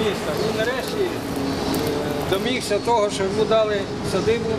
міста. Він нарешті домігся того, що йому дали садибу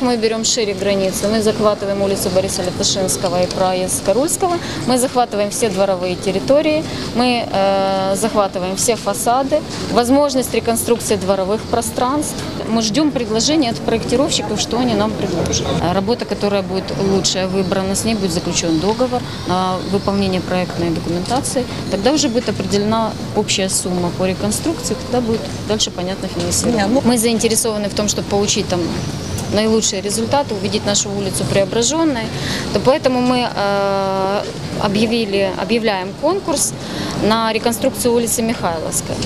мы берем шире границы. Мы захватываем улицу Бориса Лепешинского и проезд Карульского. Мы захватываем все дворовые территории. Мы э, захватываем все фасады. Возможность реконструкции дворовых пространств. Мы ждем предложений от проектировщиков, что они нам предложат. Работа, которая будет лучшая выбрана, с ней будет заключен договор на выполнение проектной документации. Тогда уже будет определена общая сумма по реконструкции, тогда будет дальше понятно финансирование. Мы заинтересованы в том, чтобы получить там наилучшие результаты, увидеть нашу улицу преображенной. То поэтому мы э, объявили, объявляем конкурс на реконструкцию улицы Михайловской.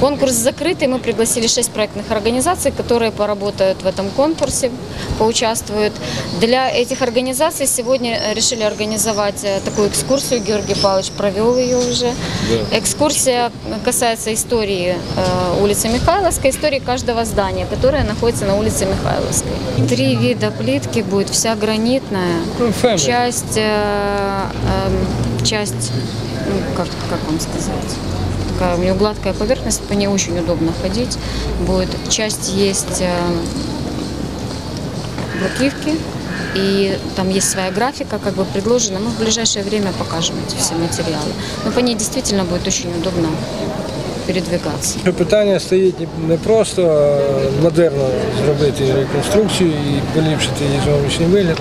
Конкурс закрытый, мы пригласили шесть проектных организаций, которые поработают в этом конкурсе, поучаствуют. Для этих организаций сегодня решили организовать э, такую экскурсию, Георгий Павлович провел ее уже. Экскурсия касается истории э, улицы Михайловской, истории каждого здания, которое находится на улице Михайловской. Три вида плитки будет, вся гранитная, Ну, фемель. часть, э, эм, часть, ну, как, как вам сказать, такая у нее гладкая поверхность, по ней очень удобно ходить. Будет часть есть э, бруківки, и там есть своя графика, как бы предложена. Мы в ближайшее время покажем эти все материалы. Но по ней действительно будет очень удобно передвигаться. Питання стоїть не просто е, модерно зробити реконструкцію і поліпшити її зовнішній вигляд,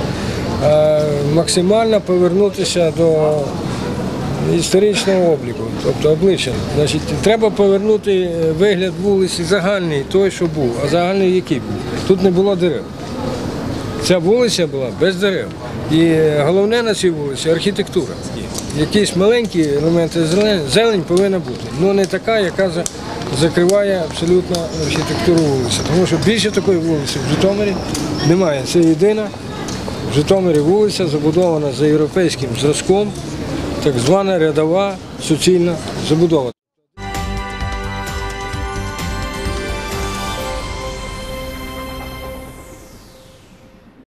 а максимально повернутися до історичного обліку, тобто обличчя. Значить, треба повернути вигляд вулиці загальний, той, що був, а загальний який був. Тут не було дерев. Ця вулиця була без дерев. І головне на цій вулиці архітектура. Якісь маленькі елементи зелень, повинна бути. Ну не така, яка закриває абсолютно архітектуру вулиці. Тому що більше такої вулиці в Житомирі немає. Це єдина в Житомирі вулиця, забудована за європейським зразком, так звана рядова суцільна забудова.